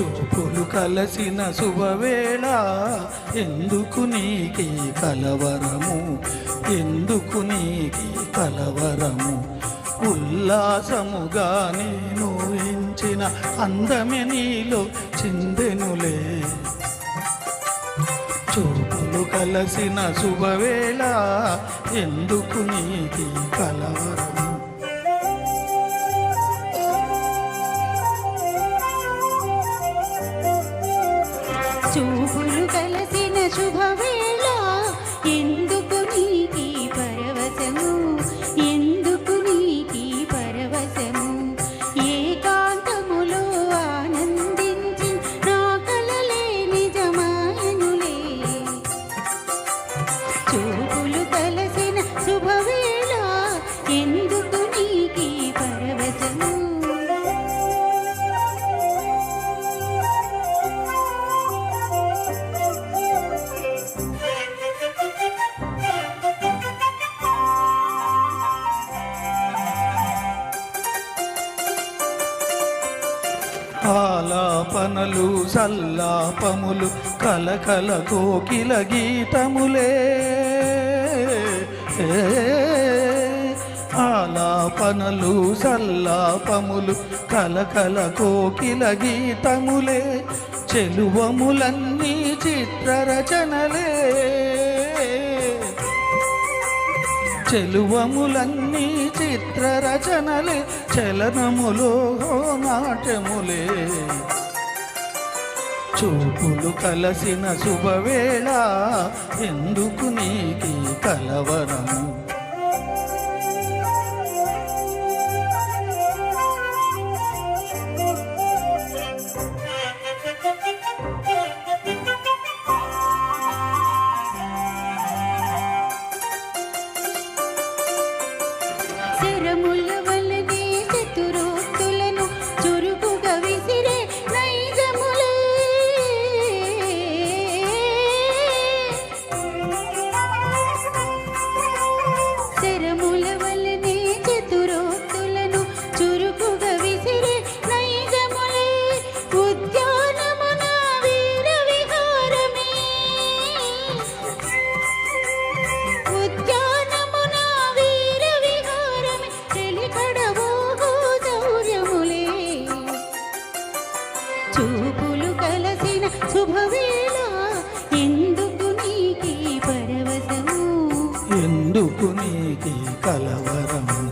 చూపులు కలసిన శుభవేళ. ఎందుకు నీకి కలవరము? ఎందుకు నీకి కలవరము? ఉల్లాసముగా నేను ఎంచిన అందమే నీలో చిందెనులే. చూపులు కలసిన శుభవేళ. ఎందుకు నీకి కలవరము? చూపులు కలిసిన శుభవేళ ఆలాపనలు సల్లాపములు కలకల కోకిల గీతములే. ఆలాపనలు సల్లాపములు కలకల కోకిల గీతములే. చెలువములన్నీ చిత్రరచనలే. చెలువములన్నీ చిత్రరచనలే చలనములో నాట్యములే. చూపులు కలసిన శుభవేళ ఎందుకు నీకి కలవరము amor కలసిన శుభవేళ ఎందుకు నీకి పరవశము? ఎందుకు నీకి కలవరము?